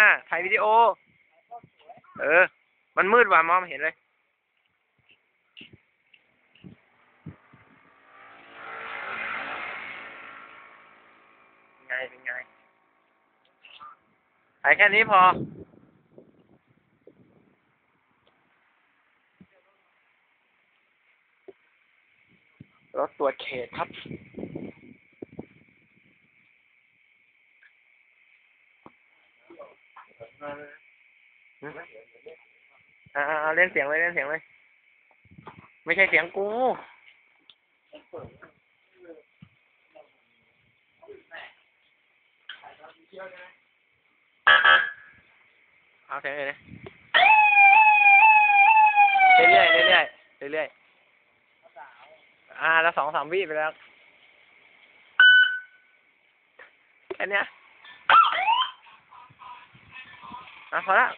อ่าถ่ายวิดีโอ เออ มันมืดว่ะมองไม่เห็นเลยเป็นไงเป็นไงถ่ายแค่นี้พอรถตรวจเขตครับ อ่าเล่นเสียงเลยเล่นเสียงเลยไม่ใช่เสียงกูเอาเสียงเลยนะเรื่อยๆเรื่อยๆเรื่อยๆอ่าแล้วสองสามวิไปแล้วแค่นี้ ยอะพอละ